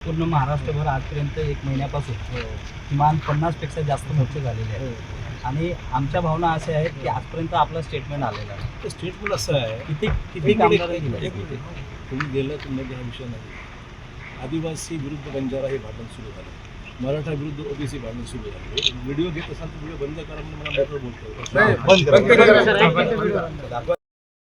पूर्ण महाराष्ट्रभर आजपर्यंत एक महिन्यापासून किमान पन्नासपेक्षा जास्त मोर्चे झालेले आहेत. आणि आमच्या भावना अशा आहेत की आजपर्यंत आपलं स्टेटमेंट आलेलं आहे ते स्टेटमेंट असं आहे. किती किती कामगार. तुम्ही गेलं तुम्ही हा विषय नाही आदिवासी विरुद्ध बंजारा हे भांडण सुरू झालं. मराठा विरुद्ध ओबीसी भांडण सुरू झाले. व्हिडिओ घेत असाल तर व्हिडिओ बंद करा म्हणून मला बोलतो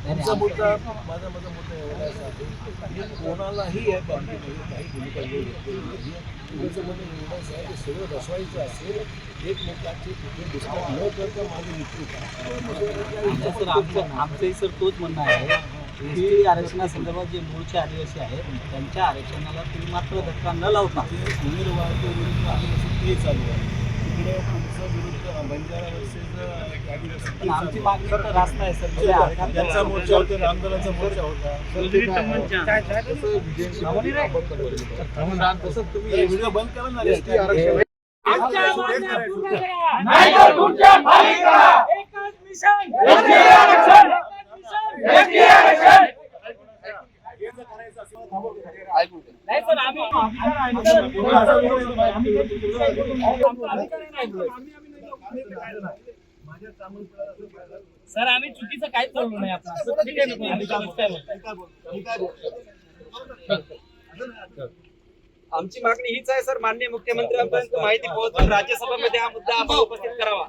तुमचा मुद्दा माझा माझा मुद्दा एवढा आहे कोणालाही या बाबतीमध्ये काही भूमिका घेऊ घेतलेली नाही. तुमचं म्हणणं एवढंच आहे की सगळं बसवायचं असेल एकमेकांची कुठे न करता माझी आमचं सर आमचं आमचंही सर तोच म्हणणं आहे. की आरक्षणासंदर्भात जे मूळचे आदिवासी आहेत त्यांच्या आरक्षणाला तुम्ही मात्र धक्का न लावता उमेदवार ते चालू आहे. तिकडे विरुद्ध बंजारा वर्सेस आमची. मागणी तर रास्त आहे सर म्हणजे त्यांचा मोर्चा होता आंदोलनाचा मोर्चा होता तसं तुम्ही हे व्हिडिओ बंद करा ना एसटी आरक्षण आमच्या मागण्या पूर्ण करा. नाहीतर तुमच्या खाली करा. एकच मिशन. एकच मिशन. नाही पण आम्ही सर आम्ही चुकीचं काहीच बोललो नाही आपण ठीक आहे ना, आम्ही काय बोलतो? आमची मागणी हीच आहे सर. माननीय मुख्यमंत्र्यांपर्यंत माहिती पोहोचून राज्यसभेमध्ये हा मुद्दा आपण उपस्थित करावा.